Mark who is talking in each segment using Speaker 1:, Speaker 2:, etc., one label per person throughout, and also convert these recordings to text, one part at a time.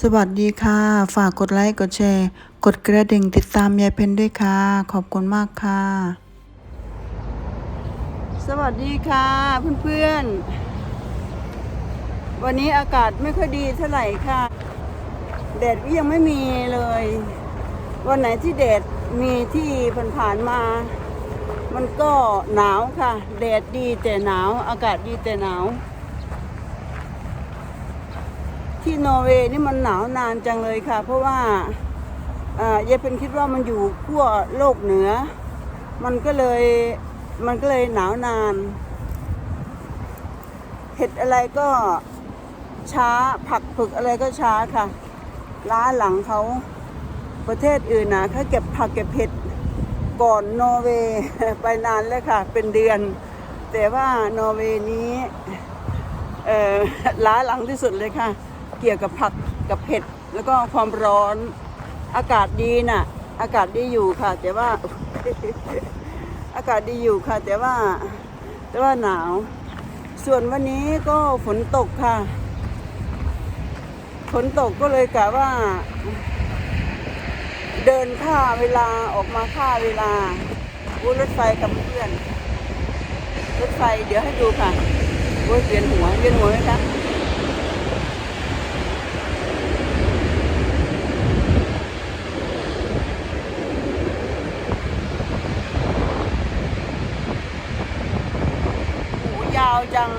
Speaker 1: สวัสดีค่ะ ฝากกดไลค์ กดแชร์ กดกระดิ่งติดตามยายเพนด้วยค่ะ ขอบคุณมากค่ะ สวัสดีค่ะเพื่อนๆ วันนี้อากาศไม่ค่อยดีเท่าไหร่ค่ะ แดดก็ยังไม่มีเลย วันไหนที่แดดมีที่ผ่านๆมา มันก็หนาวค่ะ แดดดีแต่หนาว อากาศดีแต่หนาว ที่นอร์เวย์นี่มันหนาวนานจังเลยค่ะ เพราะว่าอ่ายเป็นคิดว่ามันอยู่ขั้วโลกเหนือ มันก็เลยมันก็เลยหนาวนาน เห็ดอะไรก็ช้าผักผึกอะไรก็ช้าค่ะ ล้าหลังเขาประเทศอื่นนะเขาเก็บผักเก็บเห็ดก่อนนอร์เวย์ไปนานแล้วค่ะ เป็นเดือน แต่ว่านอร์เวย์นี้เอ่อล้าหลังที่สุดเลยค่ะ เกี่ยวกับผักกับเผ็ด แล้วก็ความร้อน อากาศดีน่ะ อากาศดีอยู่ค่ะ แต่ว่า อากาศดีอยู่ค่ะ แต่ว่า แต่ว่าหนาว ส่วนวันนี้ก็ฝนตกค่ะ ฝนตกก็เลยกะว่า เดินค่าเวลาออกมาค่าเวลาวุ้รถไฟกับเพื่อน รถไฟเดี๋ยวให้ดูค่ะโอ้ยเวียนหัวเวียนหัวไหมคะหูยาวจัง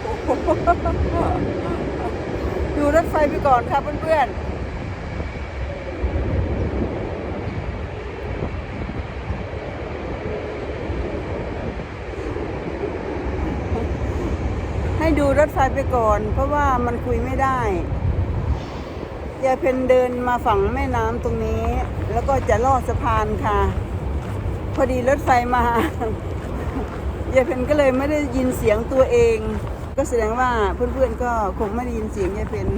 Speaker 1: โอ้โหดูรถไฟไปก่อนค่ะเพื่อนๆ ให้ดูรถ ไปก่อน เพราะว่ามันคุยไม่ได้ยายเพนเดินมาฝั่งแม่น้ำตรงนี้ แล้วก็จะลอดสะพานค่ะ พอดีรถไฟมายายเพนก็เลยไม่ได้ยินเสียงตัวเอง ก็แสดงว่าเพื่อนๆก็คงไม่ได้ยินเสียงยายเพน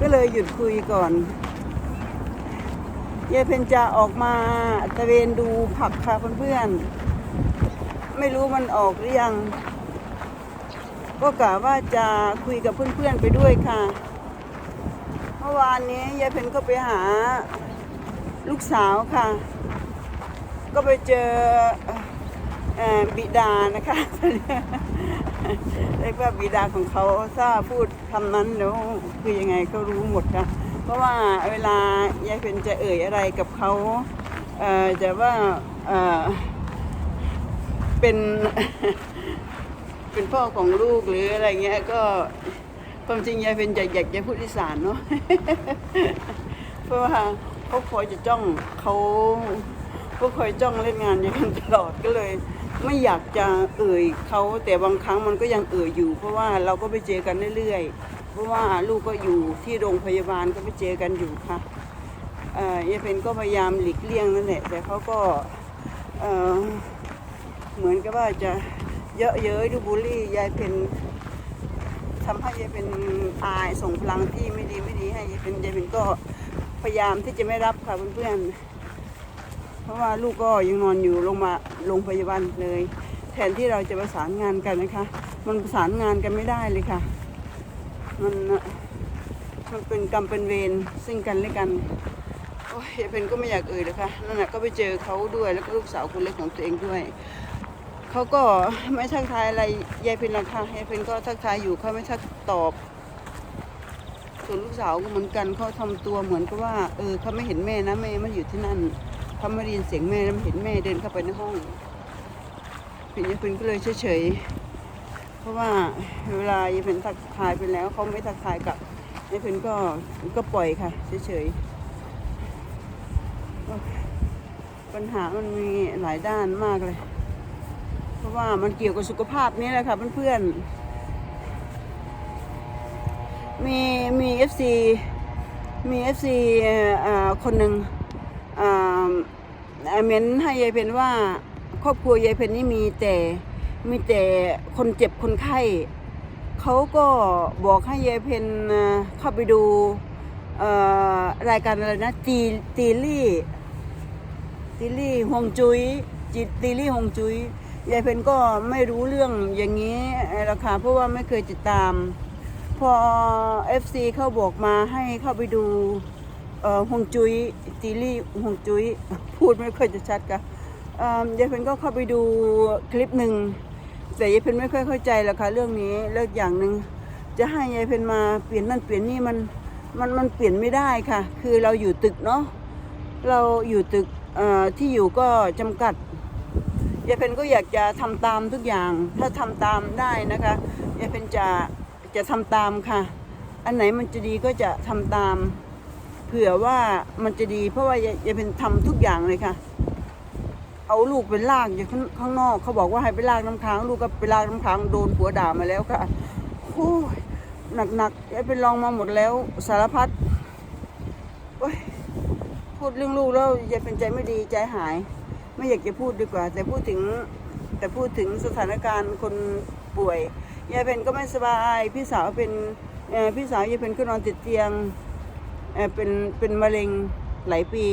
Speaker 1: ก็เลยหยุดคุยก่อนยายเพนจะออกมาตะเวนดูผักค่ะเพื่อนๆไม่รู้มันออกหรือยัง ก็กะว่าจะคุยกับเพื่อนๆไปด้วยค่ะ เมื่อวานนี้ยายเพนก็ไปหาลูกสาวค่ะ ก็ไปเจอเอบิดานะคะเรียกว่าบิดาของเขาถ้าพูดคำนั้นแล้วคือยังไงก็รู้หมดค่ะ เพราะว่าเวลายายเพนจะเอ่ยอะไรกับเขาเจะว่าเเป็น เป็นพ่อของลูกหรืออะไรเงี้ยก็ความจริงยายเป็นอยากอยากจะพูดอีสานเนาะเพราะว่าเขาคอยจะจ้องเขาเขาคอยจ้องเล่นงานยายเป็นตลอดก็เลย ไม่อยากจะเอ่ยเขาแต่บางครั้งมันก็ยังเอ่ยอยู่ เพราะว่าเราก็ไปเจอกันเรื่อยๆเพราะว่าลูกก็อยู่ที่โรงพยาบาลก็ไปเจอกันอยู่ค่ะเอ่อยายเพนก็พยายามหลีกเลี่ยงนั่นแหละแต่เขาก็เอ่อเหมือนกับว่าจะ เยอะเย้ยดูบูลลี่ยายเป็นทำให้ยายเป็นอายส่งพลังที่ไม่ดีไม่ดีให้ยายเป็นยายเป็นก็พยายามที่จะไม่รับค่ะเพื่อนๆเพราะว่าลูกก็ยังนอนอยู่โรงมาโรงพยาบาลเลย แทนที่เราจะประสานงานกันนะคะ มันประสานงานกันไม่ได้เลยค่ะ มันมันเป็นกรรมเป็นเวรซึ่งกันและกันโอ้ยยายเป็นก็ไม่อยากเอ่ยเลยค่ะนั่นแหละก็ไปเจอเขาด้วยแล้วก็ลูกสาวคนเล็กของตัวเองด้วย เขาก็ไม่ทักทายอะไรยายเป็นราคายายเป็นก็ทักทายอยู่เขาไม่ทักตอบ ส่วนลูกสาวก็เหมือนกันเขาทำตัวเหมือนกับว่า เออเขาไม่เห็นแม่นะแม่ไม่อยู่ที่นั่นเขาไม่ได้ยินเสียงแม่แล้วไม่เห็นแม่เดินเข้าไปในห้องเห็นยายเป็นก็เลยเฉยๆเพราะว่าเวลายายเป็นทักทายไปแล้วเขาไม่ทักทายกลับยายเป็นก็ก็ปล่อยค่ะเฉยๆโอ้ยปัญหามันมีหลายด้านมากเลย ราะว่ามันเกี่ยวกับสุขภาพนี่แหละค่ะเพื่อนๆ มีมีเอฟซีมีเอฟซีคนหนึ่งอ่าเม้นให้ยายเพนว่าครอบครัวยายเพนนี่มีแต่มีแต่คนเจ็บคนไข้เขาก็บอกให้ยายเพนเข้าไปดูรายการอะไรนะตีตีลี่ตีลี่ฮวงจุย้ยจิตตีลี่ฮวงจุย้ย ยายเพนก็ไม่รู้เรื่องอย่างนี้รอกค่ะเพราะว่าไม่เคยติดตาม พอ FC เข้าบอกมาให้เข้าไปดูฮวงจุ้ยซีรีส์ฮวงจุ้ยพูดไม่ค่อยจะชัดกันเอ่อยายเพนก็เข้าไปดูคลิปหนึ่งแต่ยายเพนไม่ค่อยเข้าใจหรอกค่ะเรื่องนี้เลิกอย่างหนึ่งจะให้ยายเพนมาเปลี่ยนนั่นเปลี่ยนนี่มันมันมันเปลี่ยนไม่ได้ค่ะ คือเราอยู่ตึกเนาะเราอยู่ตึกที่อยู่ก็จำกัด ยายเพนก็อยากจะทำตามทุกอย่าง ถ้าทำตามได้นะคะยายเพนจะจะทำตามค่ะ อันไหนมันจะดีก็จะทำตาม เผื่อว่ามันจะดีเพราะว่ายายเพนทำทุกอย่างเลยค่ะ เอาลูกไปลากอยู่ข้างนอก เขาบอกว่าให้ไปลากน้ำค้าง ลูกก็ไปลากน้ำค้างโดนผัวด่ามาแล้วค่ะโอ้ยหนักๆยายเพนลองมาหมดแล้วสารพัดโอ้ยพูดเรื่องลูกแล้วยายเป็นใจไม่ดีใจหาย ไม่อยากจะพูดดีกว่า แต่พูดถึงแต่พูดถึงสถานการณ์คนป่วยยายเพนก็ไม่สบาย พี่สาวเป็นพี่สาวยายเพนก็นอนติดเตียงเป็นเป็นมะเร็งหลายปี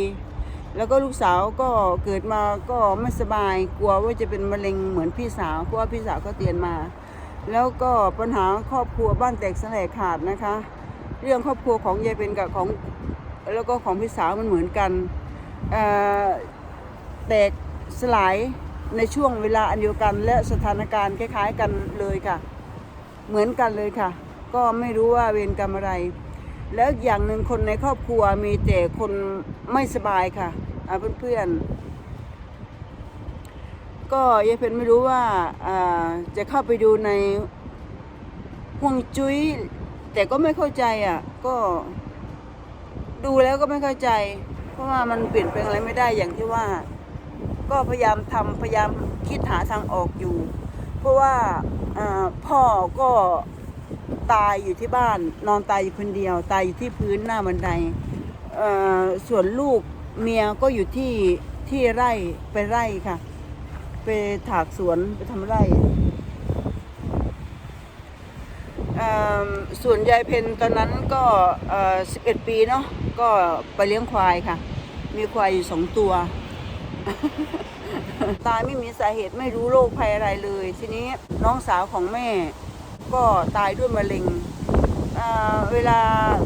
Speaker 1: แล้วก็ลูกสาวก็เกิดมาก็ไม่สบาย กลัวว่าจะเป็นมะเร็งเหมือนพี่สาวเพราะว่าพี่สาวเขาเตียนมา แล้วก็ปัญหาครอบครัวบ้านแตกสลายขาดนะคะ เรื่องครอบครัวของยายเป็นกับของแล้วก็ของพี่สาวมันเหมือนกันเอ่อ แตกสลายในช่วงเวลาอันเดียวกัน และสถานการณ์คล้ายๆกันเลยค่ะ เหมือนกันเลยค่ะ ก็ไม่รู้ว่าเวรกรรมอะไร แล้วอย่างหนึ่งคนในครอบครัวมีแต่คนไม่สบายค่ะอ่าเพื่อนๆก็ยายเพนไม่รู้ว่าอ่าจะเข้าไปดูในห่วงจุ้ยแต่ก็ไม่เข้าใจอะ ก็ดูแล้วก็ไม่เข้าใจ เพราะว่ามันเปลี่ยนแปลงอะไรไม่ได้อย่างที่ว่า ก็พยายามทำพยายามคิดหาทางออกอยู่ เพราะว่าพ่อก็ตายอยู่ที่บ้าน นอนตายอยู่คนเดียว ตายอยู่ที่พื้นหน้าบันไดส่วนลูกเมียก็อยู่ที่ที่ไร่ไปไร่ค่ะ ไปถากสวนไปทำไร่ส่วนยายเพนตอนนั้นก็เอ่อ11ปีเนาะก็ไปเลี้ยงควายค่ะ มีควายอยู่สองตัว ตายไม่มีสาเหตุไม่รู้โรคภัยอะไรเลย ทีนี้น้องสาวของแม่ ก็ตายด้วยมะเร็งเวลา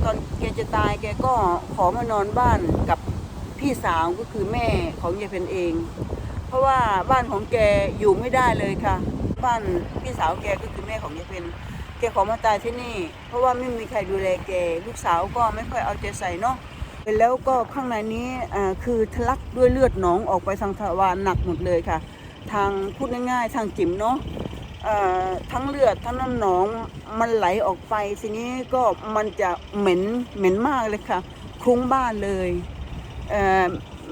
Speaker 1: ตอนแกจะตายแกก็ขอมานอนบ้านกับพี่สาวก็คือแม่ของยายเพนเอง เพราะว่าบ้านของแกอยู่ไม่ได้เลยค่ะ บ้านพี่สาวแกก็คือแม่ของยายเพนแกขอมาตายที่นี่ เพราะว่าไม่มีใครดูแลแก ลูกสาวก็ไม่ค่อยเอาใจใส่เนาะ แล้วก็ข้างในนี้คือทะลักด้วยเลือดหนองออกไปทางทวารหนักหมดเลยค่ะ ทางพูดง่ายๆ ทางจิ๋มเนาะทั้งเลือดทั้งน้ำหนองมันไหลออกไปทีนี้ก็มันจะเหม็นเหม็นมากเลยค่ะ คุ้งบ้านเลย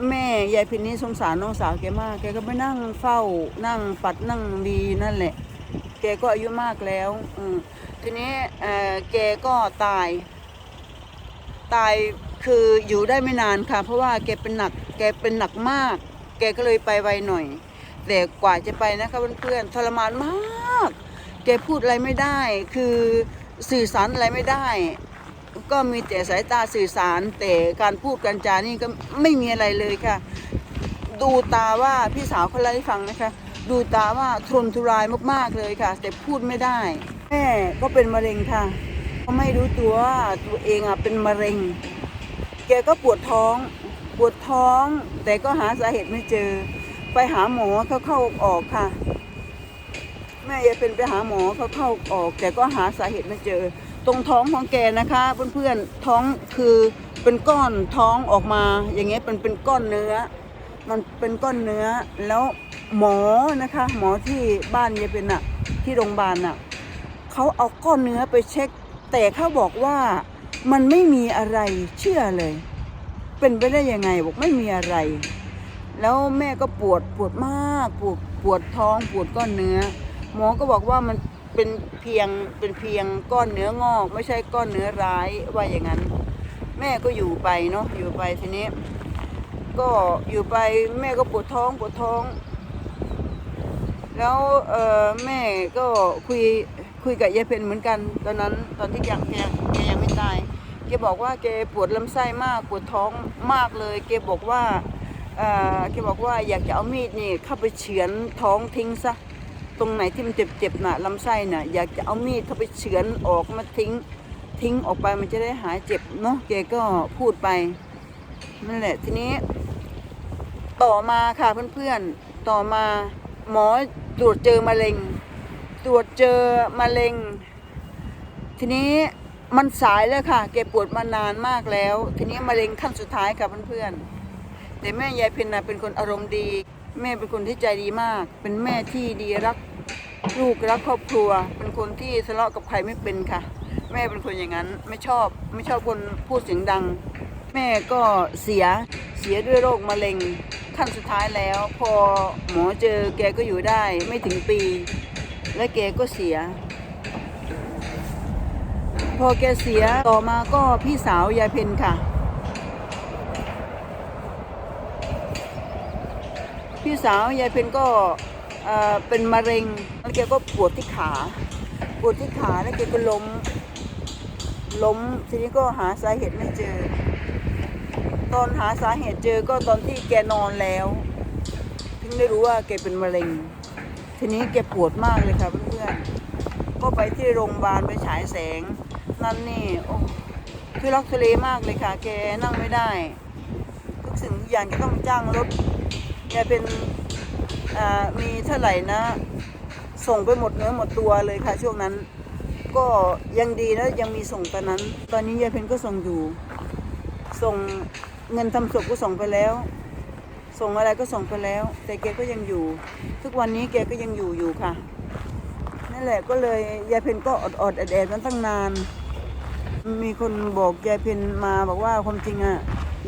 Speaker 1: แม่ยายพินนี่สงสารน้องสาวแกมาก แกก็ไปนั่งเฝ้านั่งปัดนั่งดีนั่นแหละ แกก็อายุมากแล้วทีนี้แกก็ตายตาย คืออยู่ได้ไม่นานค่ะ เพราะว่าแกเป็นหนักแกเป็นหนักมาก แกก็เลยไปไวหน่อย แต่กว่าจะไปนะคะเพื่อนๆทรมานมาก แกพูดอะไรไม่ได้ คือสื่อสารอะไรไม่ได้ ก็มีแต่สายตาสื่อสาร แต่การพูดการจานี่ก็ไม่มีอะไรเลยค่ะ ดูตาว่าพี่สาวเขาเล่าให้ฟังนะคะ ดูตาว่าทนทุรายมากๆเลยค่ะ แต่พูดไม่ได้แม่ก็เป็นมะเร็งค่ะ ก็ไม่รู้ตัวว่าตัวเองอะเป็นมะเร็ง แกก็ปวดท้อง ปวดท้อง แต่ก็หาสาเหตุไม่เจอ ไปหาหมอเขาเข้าออกค่ะ แม่ยายเป็นไปหาหมอเขาเข้าออก แต่ก็หาสาเหตุไม่เจอ ตรงท้องของแกนะคะเพื่อนๆท้องคือเป็นก้อนท้องออกมา อย่างเงี้ยเป็นเป็นก้อนเนื้อ มันเป็นก้อนเนื้อแล้วหมอนะคะ หมอที่บ้านยายเป็นอะที่โรงพยาบาลอะเขาเอาก้อนเนื้อไปเช็ค แต่เขาบอกว่า มันไม่มีอะไรเชื่อเลย เป็นไปได้ยังไงบอกไม่มีอะไร แล้วแม่ก็ปวดปวดมากปวดปวดท้องปวดก้อนเนื้อ หมอก็บอกว่ามันเป็นเพียงเป็นเพียงก้อนเนื้องอก ไม่ใช่ก้อนเนื้อร้ายว่าอย่างนั้น แม่ก็อยู่ไปเนาะอยู่ไปทีนี้ ก็อยู่ไปแม่ก็ปวดท้องปวดท้อง แล้วเออแม่ก็คุยคุยกับยายเพนเหมือนกัน ตอนนั้นตอนที่ยังแก แกบอกว่าแกปวดลำไส้มากปวดท้องมากเลยแกบอกว่าเออแกบอกว่าอยากจะเอามีดนี่เข้าไปเฉือนท้องทิ้งซะตรงไหนที่มันเจ็บๆน่ะลำไส้น่ะอยากจะเอามีดเข้าไปเฉือนออกมาทิ้งทิ้งออกไปมันจะได้หายเจ็บเนาะแกก็พูดไปนั่นแหละทีนี้ ต่อมาค่ะเพื่อนๆต่อมาหมอตรวจเจอมะเร็ง ตรวจเจอมะเร็ง ทีนี้ มันสายแล้วค่ะแกปวดมานานมากแล้ว ทีนี้มะเร็งขั้นสุดท้ายค่ะเพื่อนๆแต่แม่ยายเพ็ญนะเป็นคนอารมณ์ดี แม่เป็นคนที่ใจดีมาก เป็นแม่ที่ดีรักลูกรักครอบครัว เป็นคนที่ทะเลาะกับใครไม่เป็นค่ะ แม่เป็นคนอย่างนั้นไม่ชอบไม่ชอบคนพูดเสียงดัง แม่ก็เสียเสียด้วยโรคมะเร็งขั้นสุดท้ายแล้ว พอหมอเจอแกก็อยู่ได้ไม่ถึงปี และแกก็เสีย พอแกเสียต่อมาก็พี่สาวยายเพนค่ะ พี่สาวยายเพนก็เอ่อเป็นมะเร็งแล้วแกก็ปวดที่ขาปวดที่ขาแล้วแกก็ล้มล้มทีนี้ก็หาสาเหตุไม่เจอ ตอนหาสาเหตุเจอก็ตอนที่แกนอนแล้วถึงได้รู้ว่าแกเป็นมะเร็ง ทีนี้แกปวดมากเลยค่ะเพื่อนๆก็ไปที่โรงพยาบาลไปฉายแสง นั่นนี่โอ้คือรักทะเลมากเลยค่ะ แกนั่งไม่ได้ ทุกสิ่งทุกอย่างจะต้องจ้างรถแกเป็นอ่ามีเท่าไหร่นะ ส่งไปหมดเนื้อหมดตัวเลยค่ะ ช่วงนั้น ก็ยังดีนะยังมีส่งตอนนั้น ตอนนี้ยายเพนก็ส่งอยู่ ส่งเงินทำศพก็ส่งไปแล้ว ส่งอะไรก็ส่งไปแล้ว แต่แกก็ยังอยู่ ทุกวันนี้แกก็ยังอยู่อยู่ค่ะ นั่นแหละก็เลยยายเพนก็อดอดแอดแอดมันตั้งนาน มีคนบอกยายเพนมาบอกว่าความจริงอะ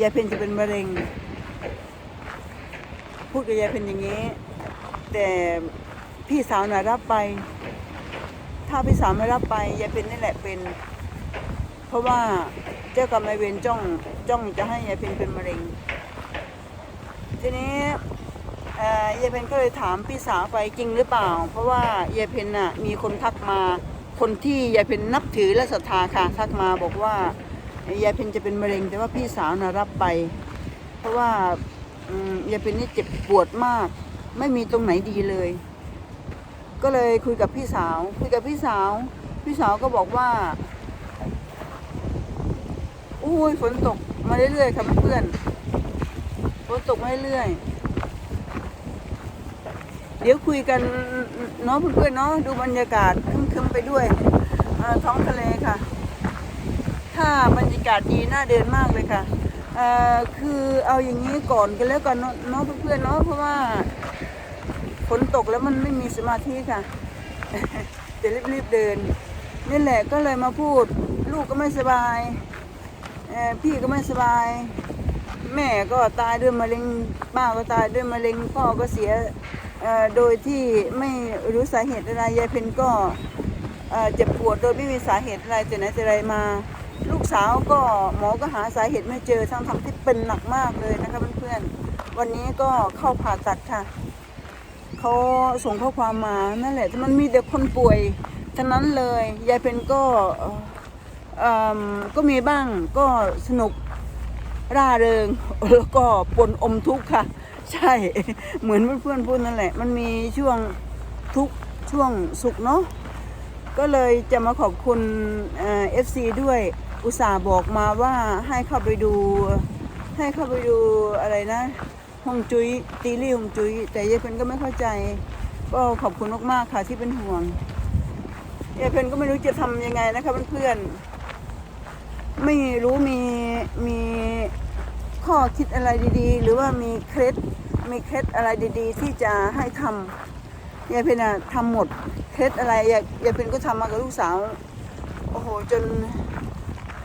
Speaker 1: ยายเพนจะเป็นมะเร็ง พูดกับยายเพนอย่างนี้ แต่พี่สาวน่ะรับไป ถ้าพี่สาวไม่รับไปยายเพนนี่แหละเป็น เพราะว่าเจ้ากรรมนายเวรจ้องจ้องจะให้ยายเพนเป็นมะเร็ง ทีนี้ยายเพนก็เลยถามพี่สาวไปจริงหรือเปล่า เพราะว่ายายเพนน่ะมีคนทักมา คนที่ยายเพนนับถือและศรัทธาค่ะทักมาบอกว่ายายเพนจะเป็นมะเร็ง แต่ว่าพี่สาวน่ะรับไป เพราะว่ายายเพนนี่เจ็บปวดมาก ไม่มีตรงไหนดีเลย ก็เลยคุยกับพี่สาว คุยกับพี่สาว พี่สาวก็บอกว่าอุ้ยฝนตกมาเรื่อยๆค่ะเพื่อนๆฝนตกมาเรื่อยๆ เดี๋ยวคุยกันเนาะเพื่อนๆเนาะดูบรรยากาศคึมๆไปด้วยท้องทะเลค่ะ ถ้าบรรยากาศดีน่าเดินมากเลยค่ะคือเอาอย่างนี้ก่อนกันแล้วกันเนาะเพื่อนๆเนาะเพราะว่าฝนตกแล้วมันไม่มีสมาธิค่ะจะรีบๆเดินนี่แหละก็เลยมาพูด ลูกก็ไม่สบายพี่ก็ไม่สบาย แม่ก็ตายด้วยมะเร็งป้าก็ตายด้วยมะเร็งพ่อก็เสีย โดยที่ไม่รู้สาเหตุอะไรยายเพนก็เจ็บปวดโดยไม่มีสาเหตุอะไรแต่ไหนแต่ไรมา ลูกสาวก็หมอก็หาสาเหตุไม่เจอทั้งทั้งๆที่เป็นหนักมากเลยนะคะเพื่อนๆวันนี้ก็เข้าผ่าตัดค่ะเขาส่งข้อความมานั่นแหละมันมีแต่คนป่วยทั้งนั้นเลยยายเพนก็ก็มีบ้างก็สนุกร่าเริงแล้วก็ปนอมทุกข์ค่ะ ใช่ เหมือนเพื่อนๆพูดนั่นแหละ มันมีช่วงทุกช่วงสุขเนาะก็เลยจะมาขอบคุณเอฟซีด้วยอุตส่าห์บอกมาว่าให้เข้าไปดู ให้เข้าไปดูอะไรนะฮงจุ้ยตีรี่ฮงจุ้ยแต่ยายเพนก็ไม่เข้าใจ ก็ขอบคุณมากๆค่ะที่เป็นห่วงยายเพนก็ไม่รู้จะทำยังไงนะคะเพื่อนๆไม่รู้มีมีข้อคิดอะไรดีๆ หรือว่ามีเคล็ด มีเคล็ดอะไรดี ๆ ที่จะให้ทำยายเพนอะทำหมดเคล็ดอะไรยายยายเพนก็ทำมากับลูกสาวโอ้โหจน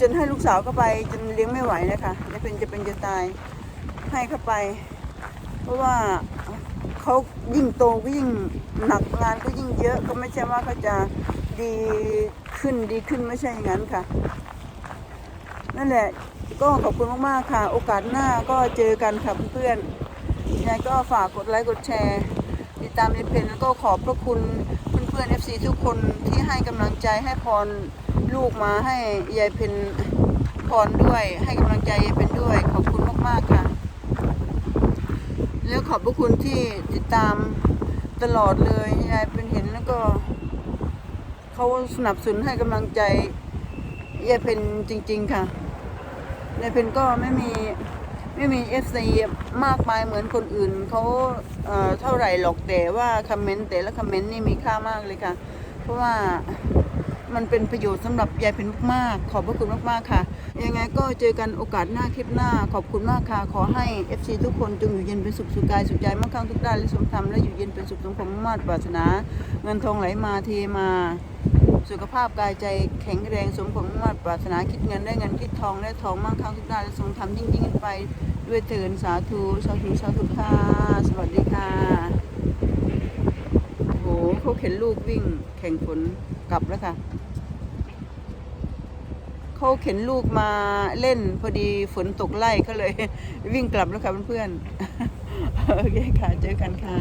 Speaker 1: จนให้ลูกสาวเข้าไปจนเลี้ยงไม่ไหวนะคะยายเพนจะเป็นจะตายให้เข้าไป เพราะว่าเขายิ่งโตก็ยิ่งหนักงานก็ยิ่งเยอะก็ไม่ใช่ว่าเขาจะดีขึ้นดีขึ้นไม่ใช่อย่างนั้นค่ะ นั่นแหละก็ขอบคุณมากๆค่ะ โอกาสหน้าก็เจอกันค่ะเพื่อนๆ ยังไงก็ฝากกดไลค์กดแชร์ ติดตามในเพจแล้วก็ขอบพระคุณเพื่อนๆ FC ทุกคนที่ให้กำลังใจให้พรลูกมาให้ยายเพนพรด้วย ให้กำลังใจยายเพนด้วยขอบคุณมากๆค่ะ แล้วขอบพระคุณที่ติดตามตลอดเลยยายเป็นเห็นแล้วก็เขาสนับสนุนให้กำลังใจยายเพนจริง ๆ ค่ะยายเพนก็ไม่มี ไม่มีเอฟซีมากมายเหมือนคนอื่นเขาเอ่อเท่าไหร่หรอกแต่ว่าคอมเมนต์แต่ละคอมเมนต์นี่มีค่ามากเลยค่ะ เพราะว่ามันเป็นประโยชน์สำหรับยายเพนมากๆขอบพระคุณมากๆค่ะ ยังไงก็เจอกันโอกาสหน้าคลิปหน้า ขอบคุณมากค่ะ ขอให้ FC ทุกคนจงอยู่เย็นเป็นสุขสุขกายสุขใจมั่งคั่งทุกด้านและสมธรรมและอยู่เย็นเป็นสุขสมความมุ่งมั่นปรารถนา เงินทองไหลมาเทมา สุขภาพกายใจแข็งแรงสมความมุ่งมั่นปรารถนาคิดเงินได้เงินคิดทองได้ทองมั่งคั่งทุกด้านและทรงทำยิ่งยิ่งขึ้นไปด้วยเถินสาธุสาธุสาธุค่ะสวัสดีค่ะโอ้โหเขาเข็นลูกวิ่งแข่งฝนกลับแล้วค่ะเขาเข็นลูกมาเล่นพอดีฝนตกไล่เขาเลย วิ่งกลับแล้วค่ะเพื่อนๆโอเคค่ะเจอกันค่ะ